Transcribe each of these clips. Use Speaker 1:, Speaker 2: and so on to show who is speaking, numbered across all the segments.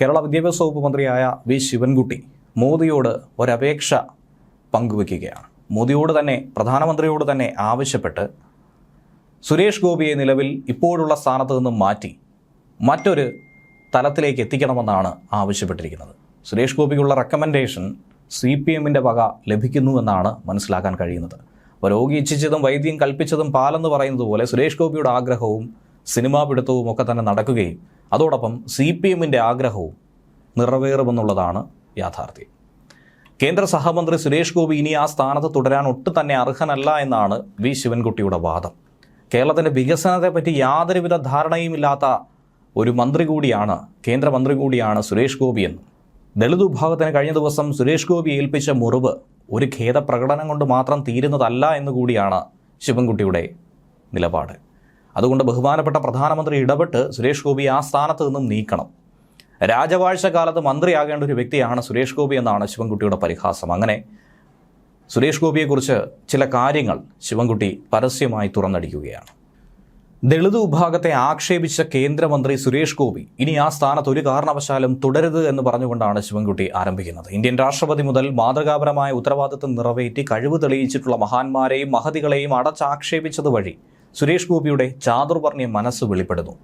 Speaker 1: കേരള വിദ്യാഭ്യാസ വകുപ്പ് മന്ത്രിയായ വി ശിവൻകുട്ടി മോദിയോട് ഒരപേക്ഷ പങ്കുവയ്ക്കുകയാണ് മോദിയോട് തന്നെ പ്രധാനമന്ത്രിയോട് തന്നെ ആവശ്യപ്പെട്ട് സുരേഷ് ഗോപിയെ നിലവിൽ ഇപ്പോഴുള്ള സ്ഥാനത്ത് നിന്നും മാറ്റി മറ്റൊരു തലത്തിലേക്ക് എത്തിക്കണമെന്നാണ് ആവശ്യപ്പെട്ടിരിക്കുന്നത്. സുരേഷ് ഗോപിക്കുള്ള റെക്കമെൻഡേഷൻ സി പി എമ്മിന്റെ വക ലഭിക്കുന്നുവെന്നാണ് മനസ്സിലാക്കാൻ കഴിയുന്നത്. അപ്പോൾ രോഗി ഇച്ഛിച്ചതും വൈദ്യം കൽപ്പിച്ചതും പാലെന്ന് പറയുന്നത് പോലെ സുരേഷ് ഗോപിയുടെ ആഗ്രഹവും സിനിമാ പിടുത്തവും ഒക്കെ തന്നെ നടക്കുകയും അതോടൊപ്പം സി പി എമ്മിന്റെ ആഗ്രഹവും നിറവേറുമെന്നുള്ളതാണ് യാഥാർത്ഥ്യം. കേന്ദ്ര സഹമന്ത്രി സുരേഷ് ഗോപി ഇനി ആ സ്ഥാനത്ത് തുടരാൻ ഒട്ടും തന്നെ അർഹനല്ല എന്നാണ് വി ശിവൻകുട്ടിയുടെ വാദം. കേരളത്തിന്റെ വികസനത്തെപ്പറ്റി യാതൊരുവിധ ധാരണയുമില്ലാത്ത ഒരു മന്ത്രി കൂടിയാണ് കേന്ദ്രമന്ത്രി കൂടിയാണ് സുരേഷ് ഗോപി എന്ന്. ദളിത് വിഭാഗത്തിന് കഴിഞ്ഞ ദിവസം സുരേഷ് ഗോപി ഏൽപ്പിച്ച മുറിവ് ഒരു ഖേദപ്രകടനം കൊണ്ട് മാത്രം തീരുന്നതല്ല എന്നുകൂടിയാണ് ശിവൻകുട്ടിയുടെ നിലപാട്. അതുകൊണ്ട് ബഹുമാനപ്പെട്ട പ്രധാനമന്ത്രി ഇടപെട്ട് സുരേഷ് ഗോപി ആ സ്ഥാനത്ത് നിന്നും നീക്കണം. രാജവാഴ്ച കാലത്ത് മന്ത്രിയാകേണ്ട ഒരു വ്യക്തിയാണ് സുരേഷ് ഗോപി എന്നാണ് ശിവൻകുട്ടിയുടെ പരിഹാസം. അങ്ങനെ സുരേഷ് ഗോപിയെക്കുറിച്ച് ചില കാര്യങ്ങൾ ശിവൻകുട്ടി പരസ്യമായി തുറന്നടിക്കുകയാണ്. ദളിത് വിഭാഗത്തെ ആക്ഷേപിച്ച കേന്ദ്രമന്ത്രി സുരേഷ് ഗോപി ഇനി ആ സ്ഥാനത്ത് ഒരു കാരണവശാലും തുടരുത് എന്ന് പറഞ്ഞുകൊണ്ടാണ് ശിവൻകുട്ടി ആരംഭിക്കുന്നത്. ഇന്ത്യൻ രാഷ്ട്രപതി മുതൽ മാതൃകാപരമായ ഉത്തരവാദിത്വം നിറവേറ്റി കഴിവ് തെളിയിച്ചിട്ടുള്ള മഹാന്മാരെയും മഹതികളെയും അടച്ചാക്ഷേപിച്ചത് വഴി സുരേഷ് ഗോപിയുടെ ചാതുർവർണയ മനസ്സ് വെളിപ്പെടുന്നു.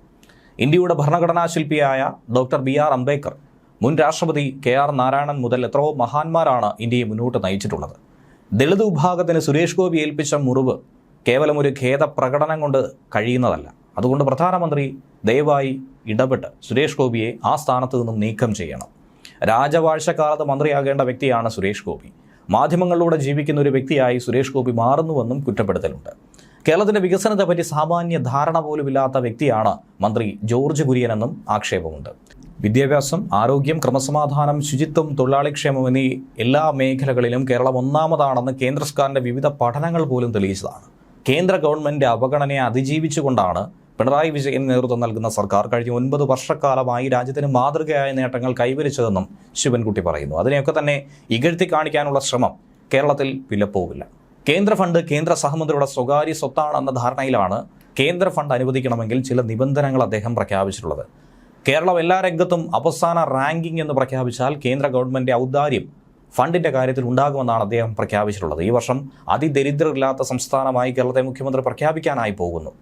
Speaker 1: ഇന്ത്യയുടെ ഭരണഘടനാ ശില്പിയായ ഡോക്ടർ ബി ആർ അംബേദ്കർ മുൻ രാഷ്ട്രപതി കെ ആർ നാരായണൻ മുതൽ എത്രയോ മഹാന്മാരാണ് ഇന്ത്യയെ മുന്നോട്ട് നയിച്ചിട്ടുള്ളത്. ദളിത് വിഭാഗത്തിന് സുരേഷ് ഗോപി ഏൽപ്പിച്ച മുറിവ് കേവലം ഒരു ഖേദ പ്രകടനം കൊണ്ട് കഴിയുന്നതല്ല. അതുകൊണ്ട് പ്രധാനമന്ത്രി ദയവായി ഇടപെട്ട് സുരേഷ് ഗോപിയെ ആ സ്ഥാനത്ത് നിന്നും നീക്കം ചെയ്യണം. രാജവാഴ്ചക്കാലത്ത് മന്ത്രിയാകേണ്ട വ്യക്തിയാണ് സുരേഷ് ഗോപി. മാധ്യമങ്ങളിലൂടെ ജീവിക്കുന്ന ഒരു വ്യക്തിയായി സുരേഷ് ഗോപി മാറുന്നുവെന്നും കുറ്റപ്പെടുത്തലുണ്ട്. കേരളത്തിന്റെ വികസനത്തെ പറ്റി സാമാന്യ ധാരണ പോലുമില്ലാത്ത വ്യക്തിയാണ് മന്ത്രി ജോർജ് കുര്യനെന്നും ആക്ഷേപമുണ്ട്. വിദ്യാഭ്യാസം ആരോഗ്യം ക്രമസമാധാനം ശുചിത്വം തൊഴിലാളിക്ഷേമം എന്നീ എല്ലാ മേഖലകളിലും കേരളം ഒന്നാമതാണെന്ന് കേന്ദ്ര സർക്കാരിന്റെ വിവിധ പഠനങ്ങൾ പോലും തെളിയിച്ചതാണ്. കേന്ദ്ര ഗവൺമെന്റ് അവഗണനയെ അതിജീവിച്ചുകൊണ്ടാണ് പിണറായി വിജയൻ നേതൃത്വം നൽകുന്ന സർക്കാർ കഴിഞ്ഞ ഒൻപത് വർഷക്കാലമായി രാജ്യത്തിന് മാതൃകയായ നേട്ടങ്ങൾ കൈവരിച്ചതെന്നും ശിവൻകുട്ടി പറയുന്നു. അതിനെയൊക്കെ തന്നെ ഇകഴ്ത്തി കാണിക്കാനുള്ള ശ്രമം കേരളത്തിൽ വിലപ്പോവില്ല കേന്ദ്ര ഫണ്ട് കേന്ദ്ര സഹമന്ത്രിയുടെ സ്വകാര്യ സ്വത്താണെന്ന ധാരണയിലാണ് കേന്ദ്ര ഫണ്ട് അനുവദിക്കണമെങ്കിൽ ചില നിബന്ധനകൾ അദ്ദേഹം പ്രഖ്യാപിച്ചിട്ടുള്ളത്. കേരളം എല്ലാ രംഗത്തും അവസാന റാങ്കിംഗ് എന്ന് പ്രഖ്യാപിച്ചാൽ കേന്ദ്ര ഗവൺമെന്റ് ഔദാര്യം ഫണ്ടിന്റെ കാര്യത്തിൽ ഉണ്ടാകുമെന്നാണ് അദ്ദേഹം പ്രഖ്യാപിച്ചിട്ടുള്ളത്. ഈ വർഷം അതിദരിദ്രരില്ലാത്ത സംസ്ഥാനമായി കേരളത്തെ മുഖ്യമന്ത്രി പ്രഖ്യാപിക്കാനായി പോകുന്നു.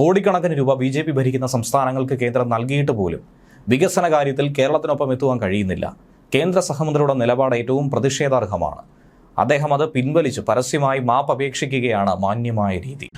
Speaker 1: കോടിക്കണക്കിന് രൂപ ബി ജെ പി ഭരിക്കുന്ന സംസ്ഥാനങ്ങൾക്ക് കേന്ദ്രം നൽകിയിട്ട് പോലും വികസന കാര്യത്തിൽ കേരളത്തിനൊപ്പം എത്തുവാൻ കഴിയുന്നില്ല. കേന്ദ്ര സഹമന്ത്രിയുടെ നിലപാട് ഏറ്റവും പ്രതിഷേധാർഹമാണ്. അദ്ദേഹം അത് പിൻവലിച്ച്. പരസ്യമായി മാപ്പ് അപേക്ഷിക്കുകയാണ് മാന്യമായ രീതി.